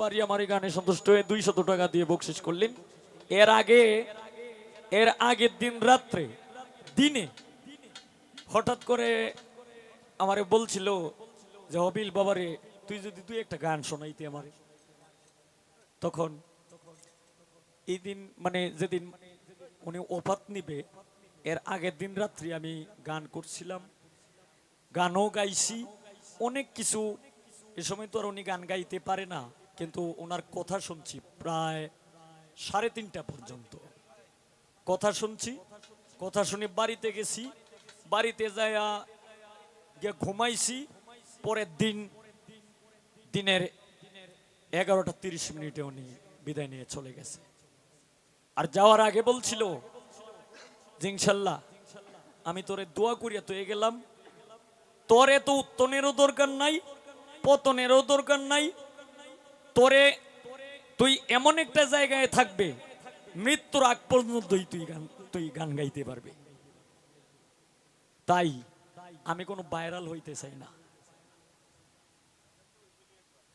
ব্যাপারী আমার গানে সন্তুষ্ট হয়ে দুইশত টাকা দিয়ে বকশিস করলেন। এর আগে, এর আগের দিন রাত্রে, দিনে হঠাৎ করে আমারে বলছিল যে, অবিল বাবারে, তুই যদি তুই একটা গান শোনাইতে আমারে। তখন এই দিন মানে যেদিন উনি ওপাত নিবে, এর আগের দিন রাত্রি আমি গান করছিলাম, গানও গাইছি, অনেক কিছু, এ সময় তো আর উনি গান গাইতে পারে না। কিন্তু ওনার কথা শুনছি প্রায় সাড়ে তিনটা পর্যন্ত। কথা শুনছি, কথা শুনে বাড়িতে গেছি, বাড়িতে যায়া গিয়ে ঘুমাইছি, পরের দিন, দিনের এগারোটা তিরিশ মিনিটে উনি বিদায় নিয়ে চলে গেছে। আর যাওয়ার আগে বলছিল ইনশাল্লাহ, আমি তোরে দোয়া করিয়া তো গেলাম। তোরে তো উত্তনেরও দরকার নাই, পতনেরও দরকার নাই তোরে তুই এমন একটা জায়গায় থাকবে, মৃত্যুর আগ পর্যন্তই তুই গান তুই গান গাইতে পারবে। তাই আমি কোনো ভাইরাল হইতে চাই না।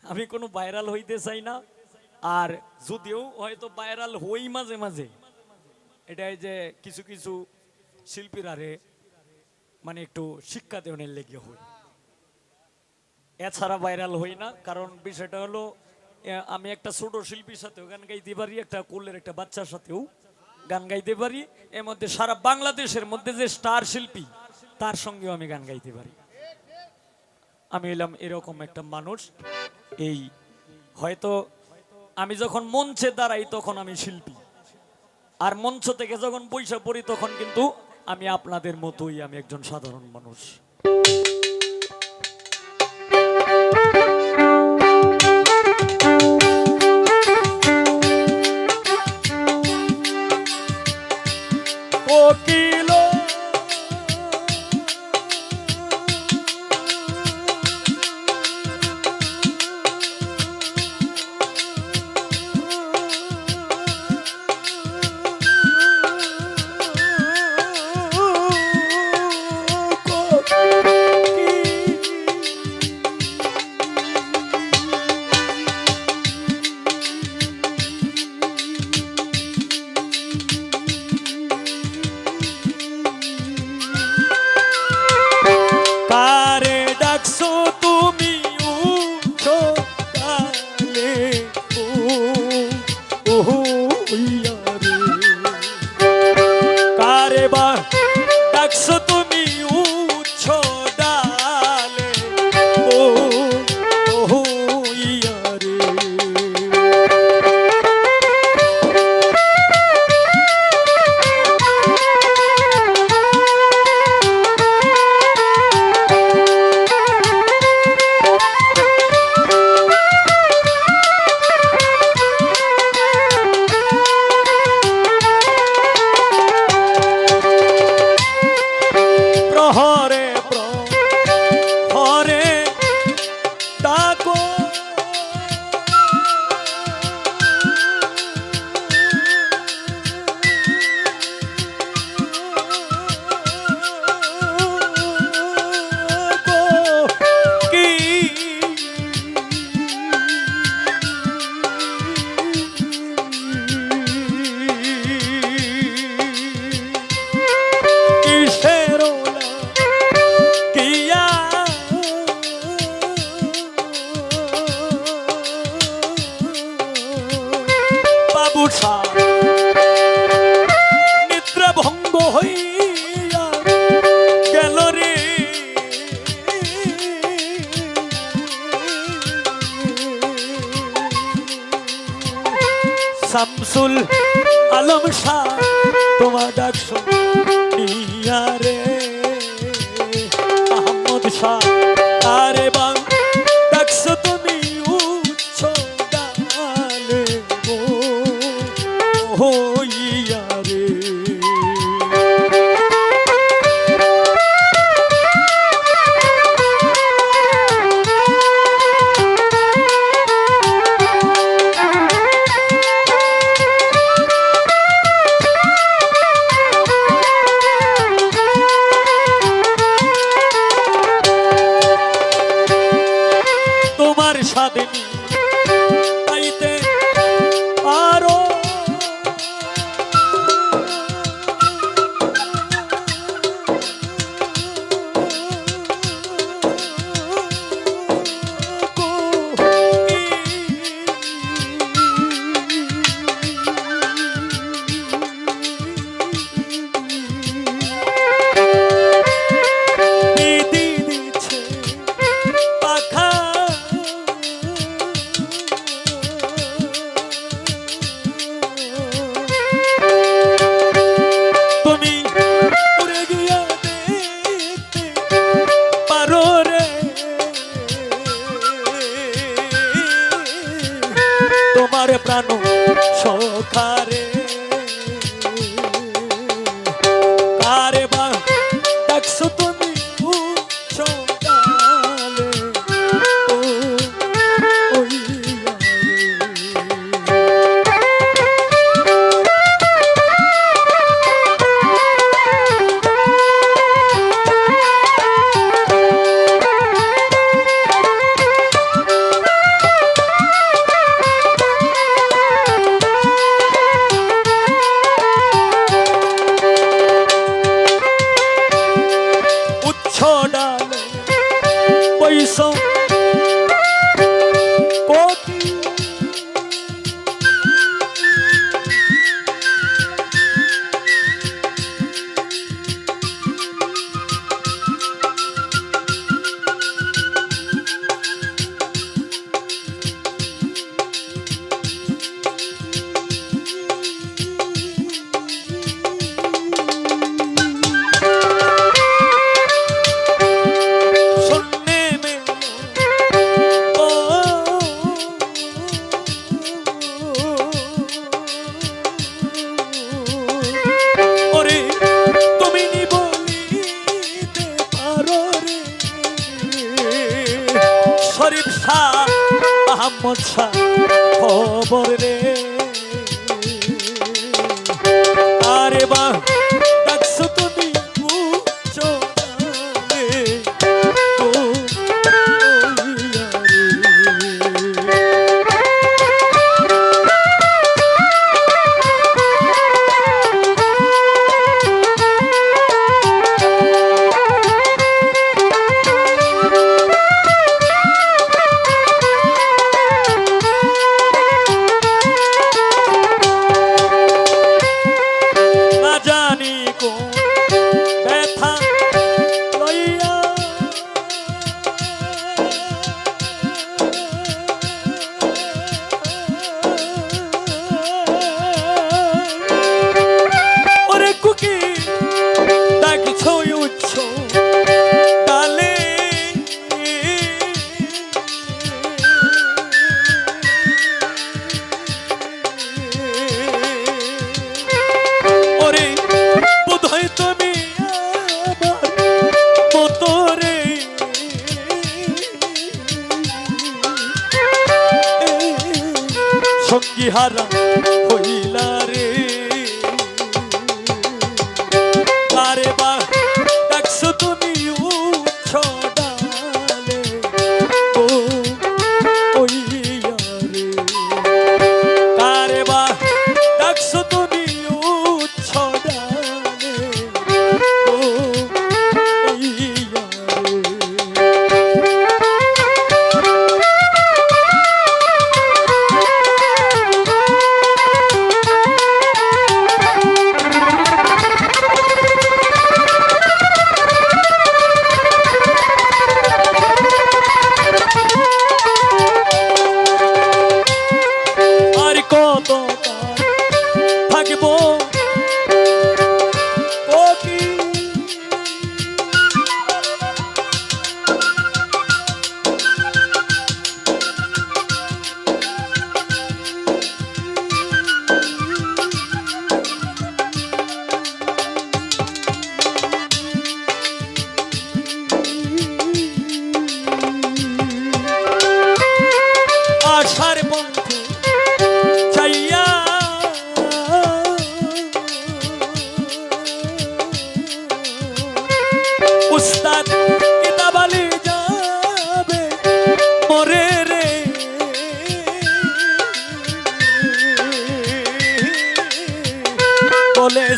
আমি কোনো ভাইরাল হইতে চাই না। আর যদিও হয়তো ভাইরাল হই মাঝে মাঝে, এটাই যে কিছু কিছু শিল্পীরারে মানে একটু শিক্ষা দেওয়ার লেগে হই। এছাড়া ভাইরাল হই না, কারণ বিষয়টা হলো আমি একটা ছোট শিল্পীর সাথেও গান গাইতে পারি, একটা কোলের একটা বাচ্চার সাথেও গান গাইতে পারি। এর মধ্যে সারা বাংলাদেশের মধ্যে যে স্টার শিল্পী, তার সঙ্গেও আমি গান গাইতে পারি। আমি এলাম এরকম একটা মানুষ। এই হয়তো আমি যখন মঞ্চে দাঁড়াই তখন আমি শিল্পী। আর মঞ্চ থেকে যখন পয়সা পড়ি তখন কিন্তু আমি আপনাদের মতোই আমি একজন সাধারণ মানুষ। শামসুল আলম শাহ তোমার ডাক শুনিয়া রে। আহমদ শাহ আহমদ খবর রে।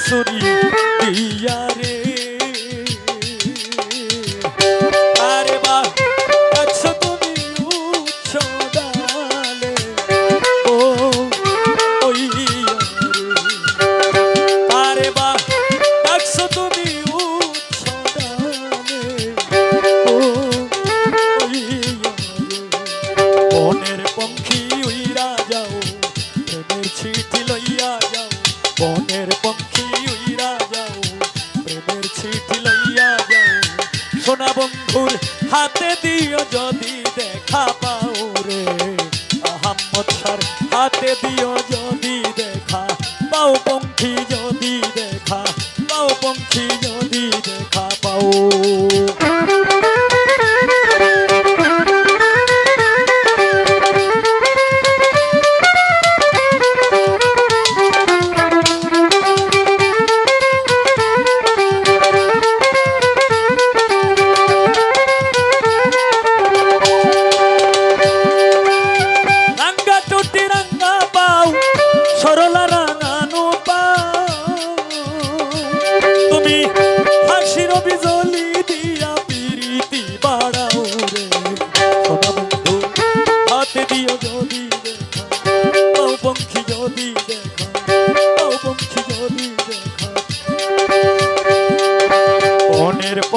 সুরি দিয়া যদি দেখা পাও পঙ্খী যদি দেখা পাও।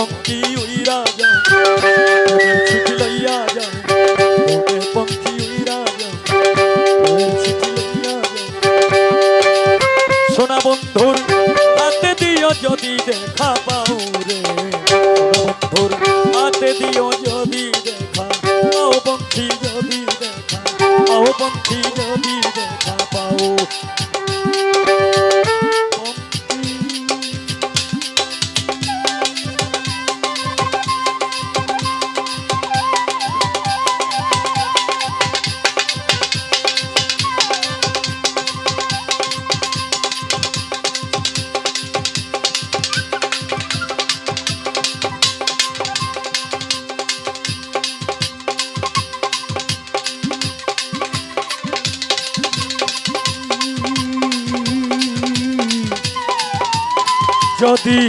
পঙ্খী উইরা যাও চিঠি লইয়া যাও ওদের পঙ্খী উইরা যাও চিঠি লইয়া যাও সোনা বন্ধুর যদি দেখা পাও রে। বন্ধুর হাতে দিও যদি দেখা পাও। পঙ্খী যদি দেখা পাও। পঙ্খী যদি দেখা পাও। যদি